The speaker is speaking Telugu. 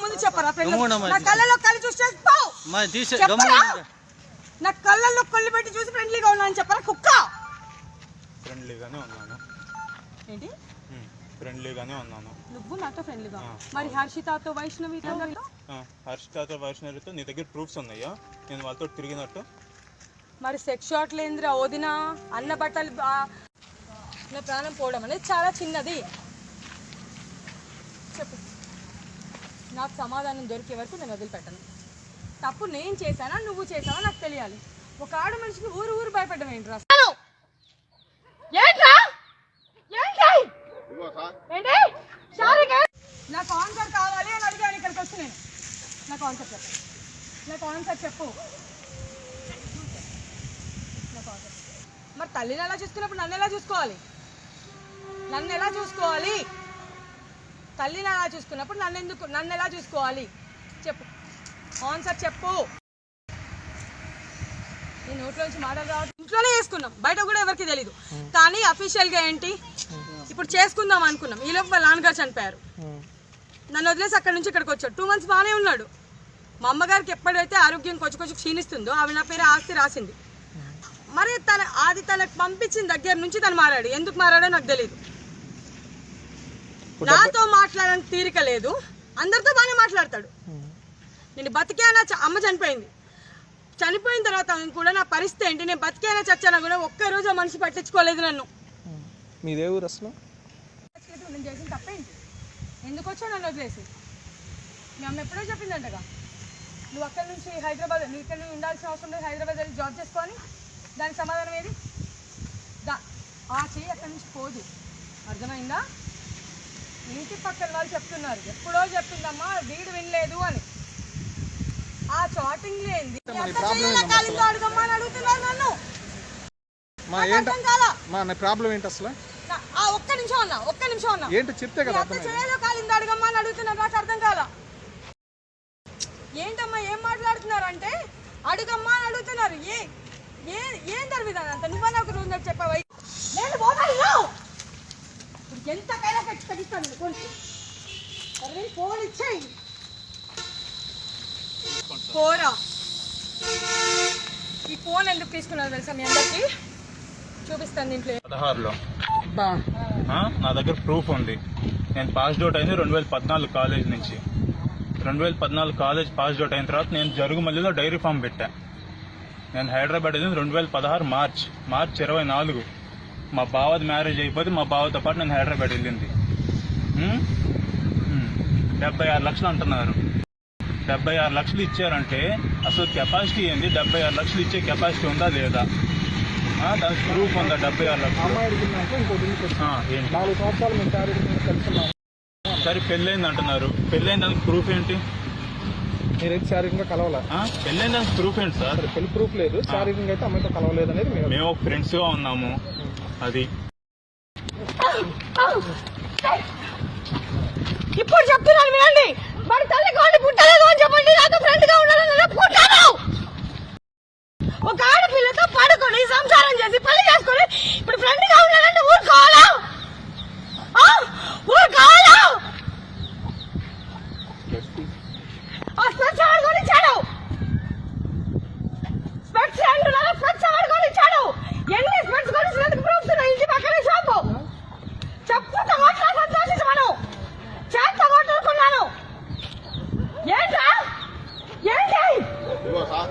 ముందు చెప్పరా. నా కళ్ళలో కళ్ళు చూసి పో మరి తీసే చెప్పరా? గమ్మున నా కళ్ళల్లో కళ్ళు పెట్టి చూసి ఫ్రెండ్లీగా ఉన్నా అని చెప్పరా? కుక్క? ఫ్రెండ్లీగానే ఉన్నాను. ఏంటి? ఫ్రెండ్లీగానే ఉన్నాను. నువ్వు నాతో ఫ్రెండ్లీగా. మరి హర్షితతో వైష్ణవితో? ఆ, హర్షితాతో వైష్ణవితో నీ దగ్గర ప్రూఫ్స్ ఉన్నాయా? నేను వాళ్ళతో తిరిగినట్టు. మరి సెక్స్ షాట్ లేదురా వదిన అన్న బట్టలు బా- నా ప్రాణం పోవడం అనేది చాలా చిన్నది. నాకు సమాధానం దొరికే వరకు నేను వదిలిపెట్టను. తప్పు నేను చేశానా నువ్వు చేశానా నాకు తెలియాలి. ఒక ఆడ మనిషికి ఊరు ఊరు భయపడడం ఏంట్రా? నాకు ఆన్సర్ కావాలి అని అడిగాను ఇక్కడికి వచ్చి నేను. నాకు ఆన్సర్ చెప్పు. నాకు ఆన్సర్ చెప్పు. నాకు ఆన్సర్ మరి తల్లిని ఎలా చూసుకున్నప్పుడు నన్ను ఎలా చూసుకోవాలి? నన్ను ఎలా చూసుకోవాలి? తల్లిని ఎలా చూసుకున్నప్పుడు నన్ను ఎందుకు నన్ను ఎలా చూసుకోవాలి? చెప్పు. ఆన్సర్ చెప్పు. నీ నోట్లోంచి మాటలు రావడం ఇంట్లోనే చేసుకున్నాం బయట కూడా ఎవరికి తెలియదు కానీ అఫీషియల్గా ఏంటి? ఇప్పుడు చేసుకుందాం అనుకున్నాం. ఈ లోపు వాళ్ళ నాన్నగారు చనిపోయారు. నన్ను వదిలేసి అక్కడ నుంచి ఇక్కడికి వచ్చాడు. టూ మంత్స్ బాగానే ఉన్నాడు. మా అమ్మగారికి ఎప్పుడైతే ఆరోగ్యం కొంచెం కొంచెం క్షీణిస్తుందో ఆమె నా పేరు ఆస్తి రాసింది. మరి తన అది తనకు పంపించిన దగ్గర నుంచి తను మారాడు. ఎందుకు మారాడో నాకు తెలియదు నాతో మాట్లాడడానికి తీరిక లేదు. అందరితో బాగానే మాట్లాడతాడు. నేను బతికానా అమ్మ చనిపోయింది. చనిపోయిన తర్వాత కూడా నా పరిస్థితి ఏంటి? నేను బతికానా చచ్చానా కూడా ఒక్క రోజు ఆ మనిషి పట్టించుకోలేదు నన్ను. మీదే ఊరు అసలు? నేను చేసిన తప్పేంటి? ఎందుకు వచ్చావు నన్ను వదిలేసి? మీ అమ్మ ఎప్పుడో చెప్పిందంటగా. నువ్వు అక్కడి నుంచి హైదరాబాద్ నువ్వు ఇక్కడ నుండి ఉండాల్సిన అవసరం లేదు హైదరాబాద్ వెళ్ళి జాబ్ చేసుకొని దానికి సమాధానం ఏది? దా ఆ చెయ్యి అక్కడి నుంచి పోదు. అర్థమైందా? పక్కన వాళ్ళు చెప్తున్నారు. ఎప్పుడో చెప్పిందమ్మా వీడు వినలేదు అని. ఆ చాటింగ్ లేంది అడగమ్మా అని అడుగుతున్నారు నన్ను. మా ఏంట మా ప్రాబ్లం ఏంటి అసలు? ఒక్క నిమిషం అన్నా ఒక్క నిమిషం అన్నా. ఏంటి చెప్తే కదా చేయలో కాలింది అడగమ్మా అని అడుగుతున్నారు నాకు అర్థం కాల ఏంటమ్మా ఏం మాట్లాడుతున్నారంటే అడుగమ్మా అని అడుగుతున్నారు. ఏ ఏ ఏం జరిగింది అంత నువ్వన్నా ఒక రోజు నాకు చెప్పావా? నేను పోతాను. ఎంతకైనా తగ్గిస్తాను సరే ఫోన్ ఇచ్చేయి. పోరా ఈ ఫోన్ ఎందుకు తీసుకున్నారు తెలుసా మీ అందరికి? చూపిస్తాను దీంట్లో. పదహారులో. నా దగ్గర ప్రూఫ్ ఉంది. నేను పాస్డ్ అవుట్ అయింది రెండు వేల పద్నాలుగు కాలేజ్ నుంచి. రెండు వేల పద్నాలుగు కాలేజ్ పాస్డ్ అవుట్ అయిన తర్వాత నేను జరుగుమల్లిలో డైరీ ఫామ్ పెట్టా. నేను హైదరాబాద్ వెళ్ళింది రెండు వేల పదహారు మార్చ్. మార్చ్ ఇరవై నాలుగు. మా బావది మ్యారేజ్ అయిపోతే మా బావతో పాటు నేను హైదరాబాద్ వెళ్ళింది. డెబ్బై ఆరు లక్షలు అంటున్నారు. డెబ్బై ఆరు లక్షలు ఇచ్చారంటే అసలు కెపాసిటీ ఏంది? డెబ్బై ఆరు లక్షలు ఇచ్చే కెపాసిటీ ఉందా లేదా? దానికి ప్రూఫ్ ఉందా డెబ్బై ఆరు లక్షలు? సరే పెళ్ళైంది అంటున్నారు. పెళ్ళైన దానికి ప్రూఫ్ ఏంటి? మీరైతే శారీరకంగా కలవాలా? పెళ్ళైన దానికి ప్రూఫ్ ఏంటి సార్? పెళ్ళి ప్రూఫ్ లేదు. శారీరకంగా అయితే అమ్మాయితో కలవలేదు అనేది మేము మేము ఒక ఫ్రెండ్స్గా ఉన్నాము. అది. ఇప్పుడు చెప్తున్నాను వినండి. మరి తల్లి కాళ్ళు